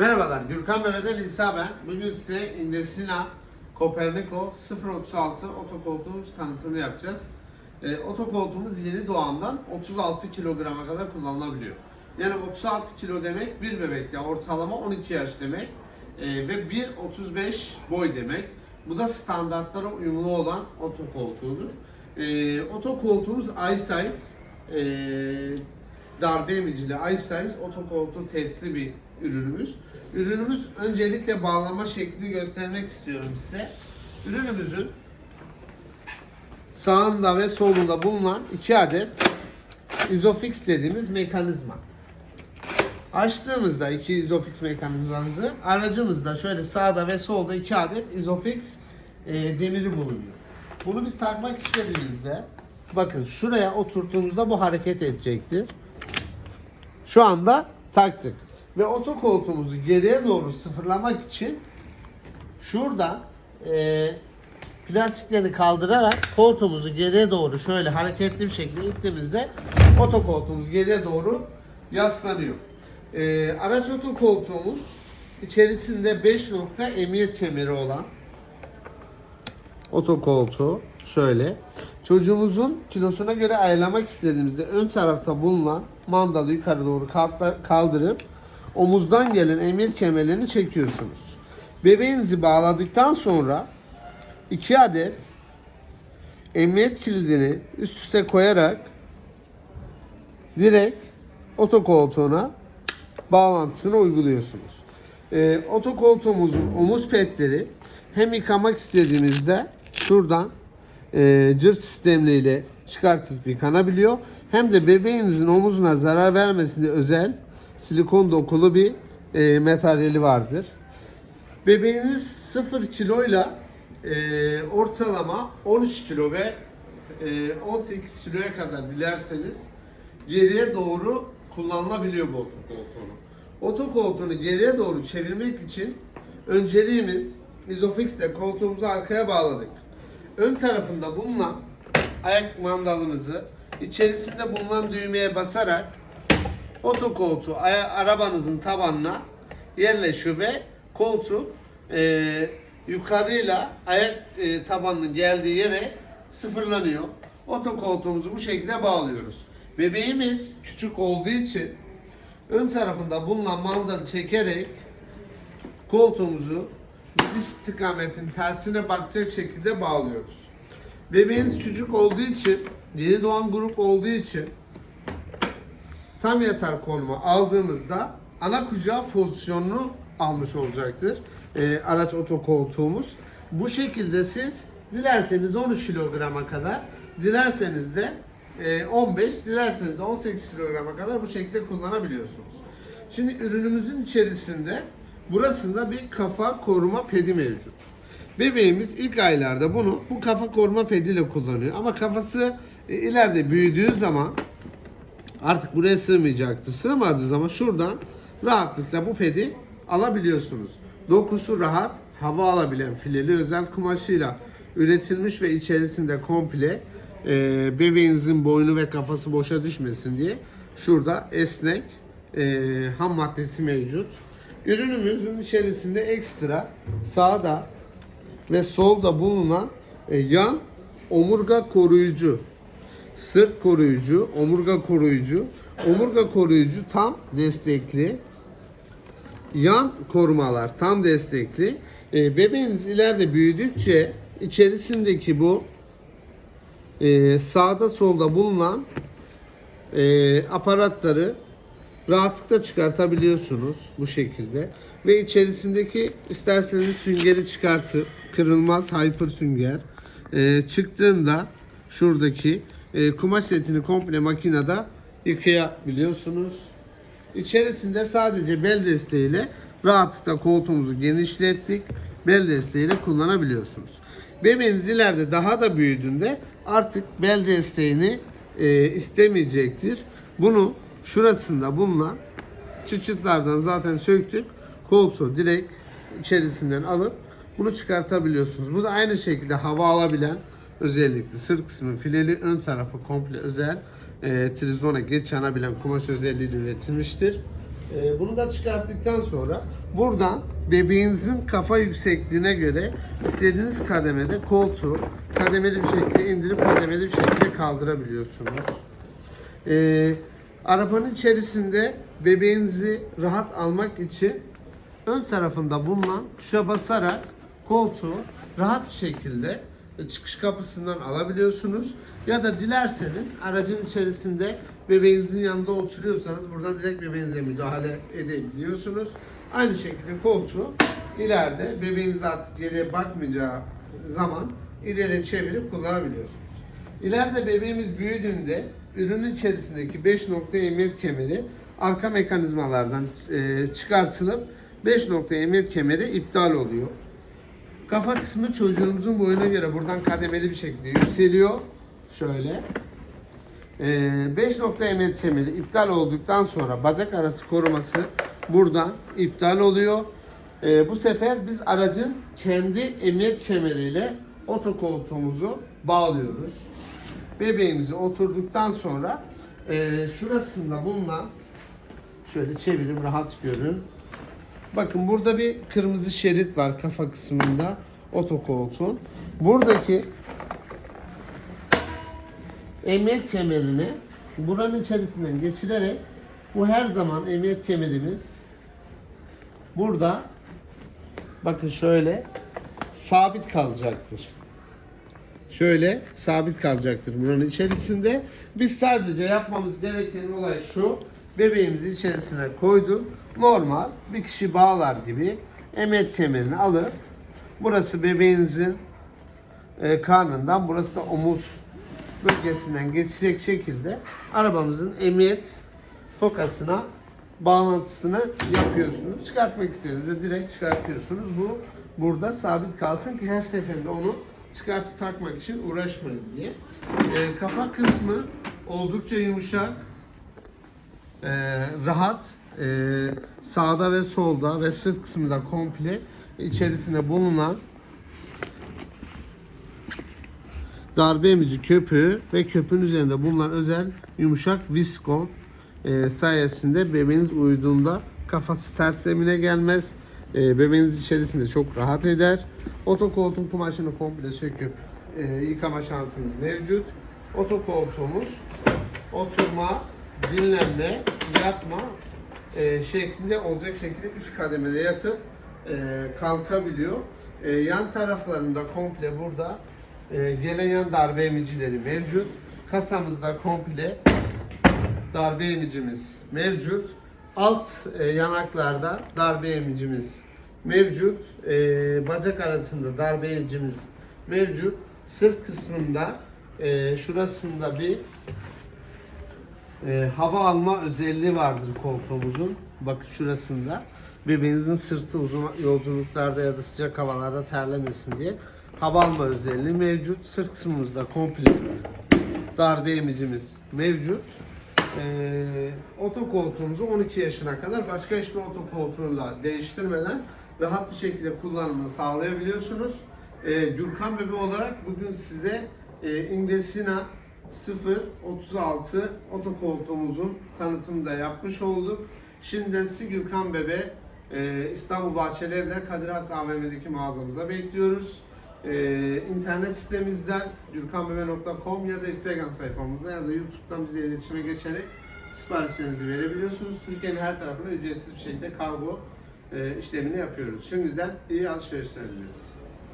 Merhabalar, Gürkan Mehmet'e İsa ben. Bugün size Indesina Copernico 036 otokoltuğumuz tanıtımını yapacağız. E, otokoltuğumuz yeni doğandan 36 kilograma kadar kullanılabiliyor. Yani 36 kilo demek bir bebekte ortalama 12 yaş demek E, ve 1.35 boy demek. Bu da standartlara uyumlu olan otokoltuğudur. E, otokoltuğumuz iSize e, darbe emicili iSize otokoltuğu testli bir ürünümüz. Ürünümüz öncelikle bağlama şeklini göstermek istiyorum size. Ürünümüzün sağında ve solunda bulunan iki adet Isofix dediğimiz mekanizma. Açtığımızda iki Isofix mekanizmamızı aracımızda şöyle sağda ve solda iki adet Isofix e, demiri bulunuyor. Bunu biz takmak istediğimizde bakın şuraya oturttuğumuzda bu hareket edecektir. Şu anda taktık. Ve otokoltuğumuzu geriye doğru sıfırlamak için şuradan e, plastikleri kaldırarak koltuğumuzu geriye doğru şöyle hareketli bir şekilde ittiğimizde otokoltuğumuz geriye doğru yaslanıyor. E, araç otokoltuğumuz içerisinde 5 nokta emniyet kemeri olan otokoltuğu şöyle. Çocuğumuzun kilosuna göre ayarlamak istediğimizde ön tarafta bulunan mandalı yukarı doğru kaldırıp omuzdan gelen emniyet kemerlerini çekiyorsunuz. Bebeğinizi bağladıktan sonra iki adet emniyet kilidini üst üste koyarak direkt otokoltuğuna bağlantısını uyguluyorsunuz. Ee, otokoltuğumuzun omuz petleri hem yıkamak istediğimizde şuradan e, cırt sistemleriyle çıkartıp yıkanabiliyor. Hem de bebeğinizin omuzuna zarar vermesine özel silikon dokulu bir e, materyali vardır. Bebeğiniz 0 kiloyla e, ortalama 13 kilo ve e, 18 kiloya kadar dilerseniz geriye doğru kullanılabiliyor bu otokoltuğunu. Otokoltuğunu geriye doğru çevirmek için önceliğimiz Isofix ile koltuğumuzu arkaya bağladık. Ön tarafında bulunan ayak mandalımızı içerisinde bulunan düğmeye basarak otokoltuğu aya- arabanızın tabanına yerleşiyor ve koltuk e, yukarıyla ayak e, tabanının geldiği yere sıfırlanıyor. Otokoltuğumuzu bu şekilde bağlıyoruz. Bebeğimiz küçük olduğu için ön tarafında bulunan mandalı çekerek koltuğumuzu istikametin tersine bakacak şekilde bağlıyoruz. Bebeğiniz küçük olduğu için, yeni doğan grup olduğu için tam yatar konumu aldığımızda ana kucağı pozisyonunu almış olacaktır. Ee, araç otokoltuğumuz. Bu şekilde siz dilerseniz 13 kilograma kadar, dilerseniz de e, 15, dilerseniz de 18 kilograma kadar bu şekilde kullanabiliyorsunuz. Şimdi ürünümüzün içerisinde burasında bir kafa koruma pedi mevcut. Bebeğimiz ilk aylarda bunu bu kafa koruma pediyle kullanıyor. Ama kafası e, ileride büyüdüğü zaman artık buraya sığmayacaktı. Sığmadığı zaman şuradan rahatlıkla bu pedi alabiliyorsunuz. Dokusu rahat, hava alabilen fileli özel kumaşıyla üretilmiş ve içerisinde komple e, bebeğinizin boynu ve kafası boşa düşmesin diye şurada esnek e, ham maddesi mevcut. Ürünümüzün içerisinde ekstra sağda ve solda bulunan e, yan omurga koruyucu sırt koruyucu, omurga koruyucu, omurga koruyucu tam destekli, yan korumalar tam destekli. E, bebeğiniz ileride büyüdükçe içerisindeki bu e, sağda solda bulunan e, aparatları rahatlıkla çıkartabiliyorsunuz bu şekilde. Ve içerisindeki isterseniz süngeri çıkartıp kırılmaz hyper sünger e, çıktığında şuradaki e, kumaş setini komple makinede yıkayabiliyorsunuz. İçerisinde sadece bel desteğiyle rahatlıkla koltuğumuzu genişlettik. Bel desteğiyle kullanabiliyorsunuz. Bebeğiniz ileride daha da büyüdüğünde artık bel desteğini e, istemeyecektir. Bunu şurasında bulunan çıçıtlardan zaten söktük. Koltuğu direkt içerisinden alıp bunu çıkartabiliyorsunuz. Bu da aynı şekilde hava alabilen özellikle sırt kısmı fileli ön tarafı komple özel e, trizona geç yanabilen kumaş özelliğiyle üretilmiştir. Ee, bunu da çıkarttıktan sonra buradan bebeğinizin kafa yüksekliğine göre istediğiniz kademede koltuğu kademeli bir şekilde indirip kademeli bir şekilde kaldırabiliyorsunuz. Ee, arabanın içerisinde bebeğinizi rahat almak için ön tarafında bulunan tuşa basarak koltuğu rahat bir şekilde çıkış kapısından alabiliyorsunuz. Ya da dilerseniz aracın içerisinde bebeğinizin yanında oturuyorsanız buradan direkt bebeğinize müdahale edebiliyorsunuz. Aynı şekilde koltuğu ileride bebeğiniz artık geriye bakmayacağı zaman ileri çevirip kullanabiliyorsunuz. İleride bebeğimiz büyüdüğünde ürünün içerisindeki 5 nokta emniyet kemeri arka mekanizmalardan e, çıkartılıp 5 nokta emniyet kemeri iptal oluyor. Kafa kısmı çocuğumuzun boyuna göre buradan kademeli bir şekilde yükseliyor. Şöyle. 5 nokta emniyet kemeri iptal olduktan sonra bacak arası koruması buradan iptal oluyor. Ee, bu sefer biz aracın kendi emniyet kemeriyle otokoltuğumuzu bağlıyoruz. Bebeğimizi oturduktan sonra e, şurasında bulunan şöyle çevirim rahat görün. Bakın burada bir kırmızı şerit var kafa kısmında otokoltuğun. Buradaki emniyet kemerini buranın içerisinden geçirerek bu her zaman emniyet kemerimiz burada bakın şöyle sabit kalacaktır. Şöyle sabit kalacaktır buranın içerisinde. Biz sadece yapmamız gereken olay şu. Bebeğimizi içerisine koyduk. Normal bir kişi bağlar gibi emniyet kemerini alır. Burası bebeğinizin e, karnından, burası da omuz bölgesinden geçecek şekilde arabamızın emniyet tokasına bağlantısını yapıyorsunuz. Çıkartmak istediğinizde direkt çıkartıyorsunuz. Bu burada sabit kalsın ki her seferinde onu çıkartıp takmak için uğraşmayın diye. Ee, kafa kısmı oldukça yumuşak, ee, rahat. Ee, sağda ve solda ve sırt kısmında komple içerisinde bulunan darbe emici köpüğü ve köpüğün üzerinde bulunan özel yumuşak viskon e, sayesinde bebeğiniz uyuduğunda kafası sert zemine gelmez. E, bebeğiniz içerisinde çok rahat eder. Otokoltuğun kumaşını komple söküp e, yıkama şansımız mevcut. Otokoltuğumuz oturma, dinlenme, yatma e, şeklinde olacak şekilde 3 kademede yatıp e, kalkabiliyor. E, yan taraflarında komple burada e, gelen yan darbe emicileri mevcut. Kasamızda komple darbe emicimiz mevcut. Alt e, yanaklarda darbe emicimiz mevcut. E, bacak arasında darbe emicimiz mevcut. Sırt kısmında e, şurasında bir e, hava alma özelliği vardır koltuğumuzun. Bak şurasında. Bebeğinizin sırtı uzun yolculuklarda ya da sıcak havalarda terlemesin diye hava alma özelliği mevcut. Sırt kısmımızda komple darbe emicimiz mevcut. Ee, otokoltuğumuzu 12 yaşına kadar başka hiçbir otokoltuğuyla değiştirmeden rahat bir şekilde kullanımını sağlayabiliyorsunuz. Ee, Gürkan Bebe olarak bugün size e, Inglesina 036 otokoltuğumuzun tanıtımını da yapmış olduk. Şimdiden sizi Gürkan Bebe e, İstanbul Bahçelievler Kadir Has AVM'deki mağazamıza bekliyoruz. Ee, internet sitemizden gürkanbebe.com ya da Instagram sayfamızdan ya da YouTube'dan bize iletişime geçerek siparişlerinizi verebiliyorsunuz. Türkiye'nin her tarafına ücretsiz bir şekilde kargo e, işlemini yapıyoruz. Şimdiden iyi alışverişler dileriz.